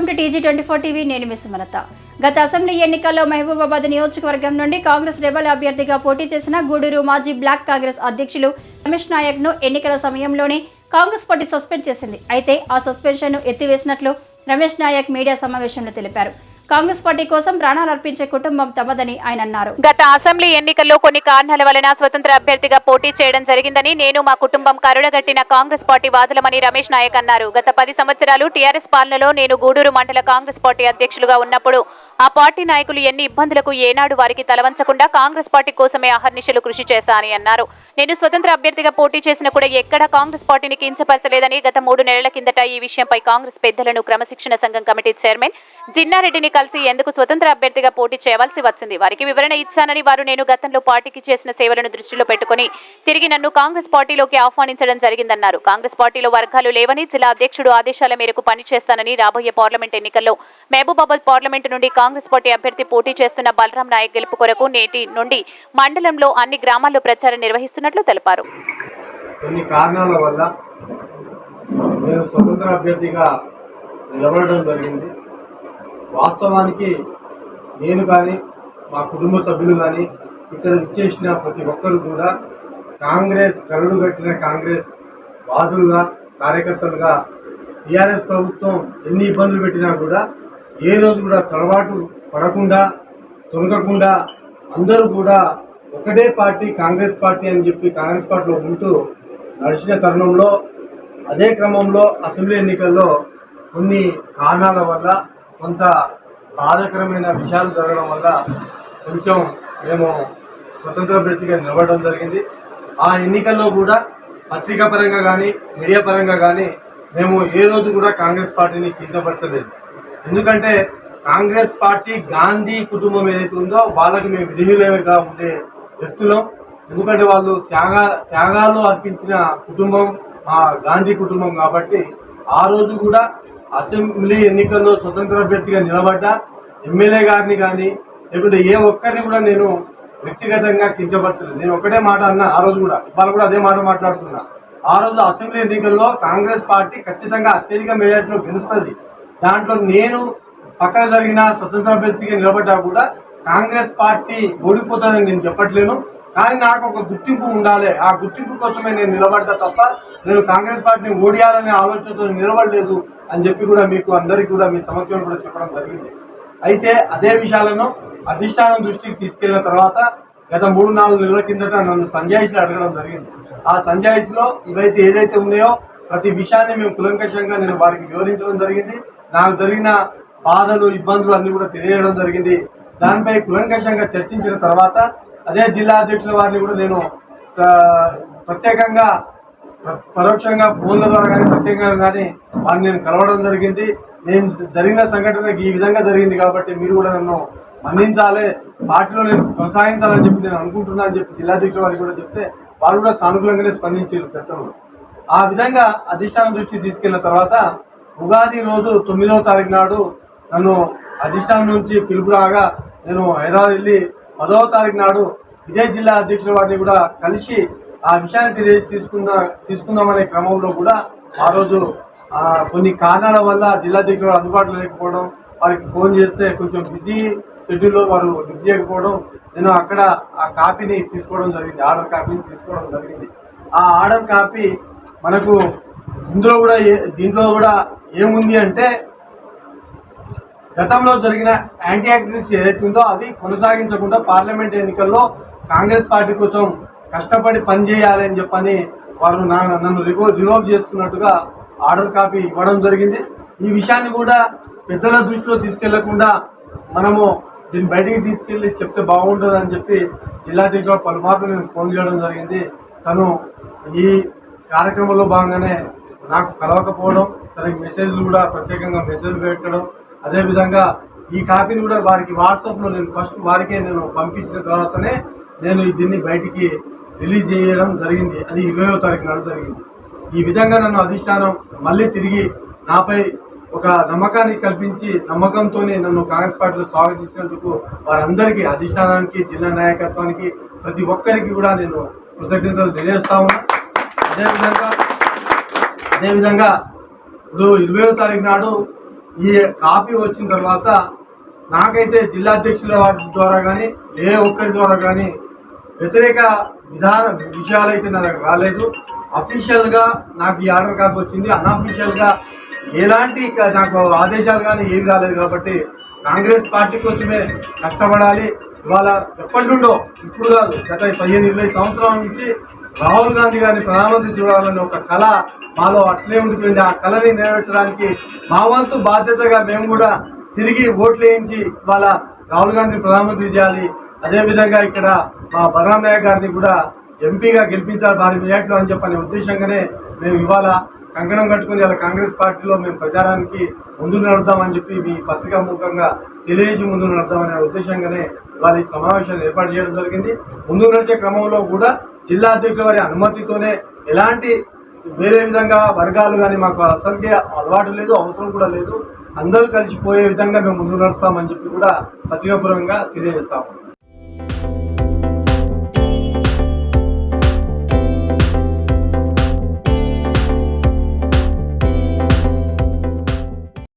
Welcome to TG twenty four TV. నేను miss Sumalatha. గత assembly ఎన్నికల్లో మహబూబాబాద్ నియోజకవర్గం నుండి కాంగ్రెస్ రెబల్ అభ్యర్థిగా పోటీ చేసిన గూడూరు మాజీ బ్లాక్ కాంగ్రెస్ అధ్యక్షులు రమేష్ నాయక్ను ఎన్నికల సమయంలోనే కాంగ్రెస్ పార్టీ సస్పెండ్ చేసింది. అయితే ఆ సస్పెన్షన్ను ఎత్తివేసినట్లు రమేష్ నాయక్ మీడియా సమావేశంలో తెలిపారు. కాంగ్రెస్ పార్టీ కోసం ప్రాణాలు అర్పించే కుటుంబం తమదని ఆయన అన్నారు. గత అసెంబ్లీ ఎన్నికల్లో కొన్ని కారణాల వలన స్వతంత్ర అభ్యర్థిగా పోటీ చేయడం జరిగిందని నేను మా కుటుంబం కరుడగట్టిన కాంగ్రెస్ పార్టీ వాదులమని రమేష్ నాయక్ అన్నారు. గత పది సంవత్సరాలు టీఆర్ఎస్ పాలనలో నేను గూడూరు మండల కాంగ్రెస్ పార్టీ అధ్యక్షులుగా ఉన్నప్పుడు ఆ పార్టీ నాయకులు ఎన్ని ఇబ్బందులకు ఏనాడు వారికి తలవంచకుండా కాంగ్రెస్ పార్టీ కోసమే అహర్నిశలు కృషి చేశానని అన్నారు. నేను స్వతంత్ర అభ్యర్థిగా పోటీ చేసినా కూడా ఎక్కడా కాంగ్రెస్ పార్టీని కించపరచలేదని గత మూడు నెలల కిందట ఈ విషయంపై కాంగ్రెస్ పెద్దలను క్రమశిక్షణ సంఘం కమిటీ చైర్మన్ జిన్నారెడ్డిని కలిసి ఎందుకు స్వతంత్ర అభ్యర్థిగా పోటీ చేయవలసి వచ్చింది? వారికి వివరణ ఇచ్చానని వారు నేను గతంలో పార్టీకి చేసిన సేవలను దృష్టిలో పెట్టుకుని తిరిగి నన్ను కాంగ్రెస్ పార్టీలోకి ఆహ్వానించడం జరిగిందన్నారు. కాంగ్రెస్ పార్టీలో వర్గాలు లేవని జిల్లా అధ్యక్షుడు ఆదేశాల మేరకు పనిచేస్తానని రాబోయే పార్లమెంట్ ఎన్నికల్లో మహబూబాబాద్ పార్లమెంటు నుండి కాంగ్రెస్ పార్టీ అభ్యర్థి పోటీ చేస్తున్న బలరాం నాయక్ గెలుపు కొరకు నేటి నుండి మండలంలో అన్ని గ్రామాల్లో ప్రచారం నిర్వహిస్తున్నట్లు తెలిపారు. కొన్ని కారణాల వల్ల నేను స్వతంత్ర అభ్యర్థిగా నిలబడడం జరిగింది. వాస్తవానికి నేను కానీ మా కుటుంబ సభ్యులు కానీ ఇక్కడ ఇచ్చేసిన ప్రతి ఒక్కరు కూడా కాంగ్రెస్ కరుడు కట్టిన కాంగ్రెస్ వాదులుగా కార్యకర్తలుగా టీఆర్ఎస్ ప్రభుత్వం ఎన్ని ఇబ్బందులు పెట్టినా కూడా ఏ రోజు కూడా తడబాటు పడకుండా తొలగకుండా అందరూ కూడా ఒకటే పార్టీ కాంగ్రెస్ పార్టీ అని చెప్పి కాంగ్రెస్ పార్టీలో ఉంటూ నడిచిన తరుణంలో అదే క్రమంలో అసెంబ్లీ ఎన్నికల్లో కొన్ని కారణాల వల్ల కొంత బాధకరమైన విషయాలు జరగడం వల్ల కొంచెం మేము స్వతంత్ర అభ్యర్థిగా నిలబడడం జరిగింది. ఆ ఎన్నికల్లో కూడా పత్రికా పరంగా కానీ మీడియా పరంగా కానీ మేము ఏ రోజు కూడా కాంగ్రెస్ పార్టీని కించపరచలేదు. ఎందుకంటే కాంగ్రెస్ పార్టీ గాంధీ కుటుంబం ఏదైతే ఉందో వాళ్ళకి మేము విధిహీనంగా ఉండే వ్యక్తులం. ఎందుకంటే వాళ్ళు త్యాగ త్యాగాలు అర్పించిన కుటుంబం మా గాంధీ కుటుంబం కాబట్టి ఆ రోజు కూడా అసెంబ్లీ ఎన్నికల్లో స్వతంత్ర అభ్యర్థిగా నిలబడ్డా ఎమ్మెల్యే గారిని కానీ లేకుంటే ఏ ఒక్కరిని కూడా నేను వ్యక్తిగతంగా కించపరచలేదు. నేను ఒకటే మాట అన్నా ఆ రోజు కూడా ఇవాళ కూడా అదే మాట మాట్లాడుతున్నా. ఆ రోజు అసెంబ్లీ ఎన్నికల్లో కాంగ్రెస్ పార్టీ ఖచ్చితంగా అత్యధిక మెజార్టీలో గెలుస్తుంది. దాంట్లో నేను పక్కన జరిగిన స్వతంత్ర అభ్యర్థిగా నిలబడ్డా కూడా కాంగ్రెస్ పార్టీ ఓడిపోతుందని నేను చెప్పట్లేను. కానీ నాకు ఒక గుర్తింపు ఉండాలి. ఆ గుర్తింపు కోసమే నేను నిలబడ్డా తప్ప నేను కాంగ్రెస్ పార్టీని ఓడియాలనే ఆలోచనతో నిలబడలేదు అని చెప్పి కూడా మీకు అందరికీ కూడా మీ సమక్షంలో కూడా చెప్పడం జరిగింది. అయితే అదే విషయాలను అధిష్టానం దృష్టికి తీసుకెళ్ళిన తర్వాత గత మూడు నాలుగు నెలల కిందట నన్ను సంజాయిషిలో అడగడం జరిగింది. ఆ సంజాయిషిలో ఇవైతే ఏదైతే ఉన్నాయో ప్రతి విషయాన్ని మేము కులంకషంగా నేను వారికి వివరించడం జరిగింది. నాకు జరిగిన బాధలు ఇబ్బందులు అన్నీ కూడా తెలియడం జరిగింది. దానిపై కులంకషంగా చర్చించిన తర్వాత అదే జిల్లా అధ్యక్షుల వారిని కూడా నేను ప్రత్యేకంగా పరోక్షంగా ఫోన్ల ద్వారా కానీ ప్రత్యేకంగా కానీ వారిని నేను కలవడం జరిగింది. నేను జరిగిన సంఘటనకి ఈ విధంగా జరిగింది కాబట్టి మీరు కూడా నన్ను మన్నించాలి. పార్టీలో నేను కొనసాగించాలని చెప్పి నేను అనుకుంటున్నాను అని చెప్పి జిల్లాధ్యక్షుల వారికి కూడా చెప్తే వారు కూడా సానుకూలంగానే స్పందించారు పెద్దలు. ఆ విధంగా అధిష్టానం దృష్టికి తీసుకెళ్ళిన తర్వాత ఉగాది రోజు తొమ్మిదవ తారీఖు నాడు నన్ను అధిష్టానం నుంచి పిలుపు రాగా నేను హైదరాబాద్ వెళ్ళి పదవ తారీఖు నాడు ఇదే జిల్లా అధ్యక్షుల వారిని కూడా కలిసి ఆ విషయాన్ని తెలియజేసి తీసుకుందా తీసుకుందామనే క్రమంలో కూడా ఆ రోజు కొన్ని కారణాల వల్ల జిల్లా అధ్యక్షులు అందుబాటులో లేకపోవడం వారికి ఫోన్ చేస్తే కొంచెం బిజీ షెడ్యూల్లో వారు బిజీ చేయకపోవడం నేను అక్కడ ఆ కాపీని తీసుకోవడం జరిగింది ఆర్డర్ కాపీని తీసుకోవడం జరిగింది. ఆ ఆర్డర్ కాపీ మనకు ఇందులో కూడా ఏ- దీంట్లో కూడా ఏముంది అంటే గతంలో జరిగిన యాంటీ యాక్టివిటీస్ ఏదైతే ఉందో అవి కొనసాగించకుండా పార్లమెంట్ ఎన్నికల్లో కాంగ్రెస్ పార్టీ కోసం కష్టపడి పనిచేయాలి అని చెప్పని వారు నా నన్ను రివో రివోవ్ చేస్తున్నట్టుగా ఆర్డర్ కాపీ ఇవ్వడం జరిగింది. ఈ విషయాన్ని కూడా పెద్దల దృష్టిలో తీసుకెళ్ళకుండా మనము దీన్ని బయటికి తీసుకెళ్ళి చెప్తే బాగుంటుంది అని చెప్పి జిల్లాధ్యక్షుడు పలుమార్లు నేను ఫోన్ చేయడం జరిగింది. తను ఈ కార్యక్రమంలో భాగంగానే నాకు కలవకపోవడం తనకి మెసేజ్లు కూడా ప్రత్యేకంగా మెసేజ్ పెట్టడం అదేవిధంగా ఈ కాపీని కూడా వారికి వాట్సాప్లో నేను ఫస్ట్ వారికే నేను పంపించిన తర్వాతనే నేను దీన్ని బయటికి రిలీజ్ చేయడం జరిగింది. అది ఇరవయో తారీఖు నాడు జరిగింది. ఈ విధంగా నన్ను అధిష్టానం మళ్ళీ తిరిగి నాపై ఒక నమ్మకాన్ని కల్పించి నమ్మకంతోనే నన్ను కాంగ్రెస్ పార్టీలో స్వాగతించినందుకు వారందరికీ అధిష్టానానికి జిల్లా నాయకత్వానికి ప్రతి ఒక్కరికి కూడా నేను కృతజ్ఞతలు తెలియజేస్తా ఉన్నా అదేవిధంగా అదేవిధంగా ఇప్పుడు ఇరవయో తారీఖు నాడు ఈ కాపీ వచ్చిన తర్వాత నాకైతే జిల్లా అధ్యక్షుల ద్వారా కానీ ఏ ఒక్కరి ద్వారా కానీ వ్యతిరేక విధాన విషయాలు అయితే నా దగ్గర రాలేదు. అఫీషియల్గా నాకు ఈ ఆర్డర్ కాపీ వచ్చింది. అన్అఫీషియల్గా ఎలాంటి నాకు ఆదేశాలు కానీ ఏం రాలేదు కాబట్టి కాంగ్రెస్ పార్టీ కోసమే కష్టపడాలి. ఇవాళ ఎప్పటి నుండో ఇప్పుడు కాదు గత పదిహేను ఇరవై సంవత్సరాల నుంచి రాహుల్ గాంధీ గారిని ప్రధానమంత్రి చూడాలని ఒక కళ మాలో అట్లే ఉండిపోయింది. ఆ కళని నెరవేర్చడానికి మా వంతు బాధ్యతగా మేము కూడా తిరిగి ఓట్లు వేయించి ఇవాళ రాహుల్ గాంధీని ప్రధానమంత్రి చేయాలి. అదేవిధంగా ఇక్కడ మా బలరాం నాయక్ గారిని కూడా ఎంపీగా గెలిపించాలి భారీ మెజార్టీలో అని చెప్పనే ఉద్దేశంగానే మేము ఇవాళ కంకణం కట్టుకుని ఇలా కాంగ్రెస్ పార్టీలో మేము ప్రచారానికి ముందు నడుద్దామని చెప్పి మీ పత్రికా ముఖంగా తెలియజేసి ముందు నడుద్దామనే ఉద్దేశంగానే వారి ఈ సమావేశాన్ని ఏర్పాటు చేయడం జరిగింది. ముందు నడిచే క్రమంలో కూడా జిల్లా అధ్యక్షుల వారి అనుమతితోనే ఎలాంటి వేరే విధంగా వర్గాలు కానీ మాకు అసలుకే అలవాటు లేదు అవసరం కూడా లేదు. అందరూ కలిసిపోయే విధంగా మేము ముందు నడుస్తామని చెప్పి కూడా పత్రికాపూర్వకంగా తెలియజేస్తాం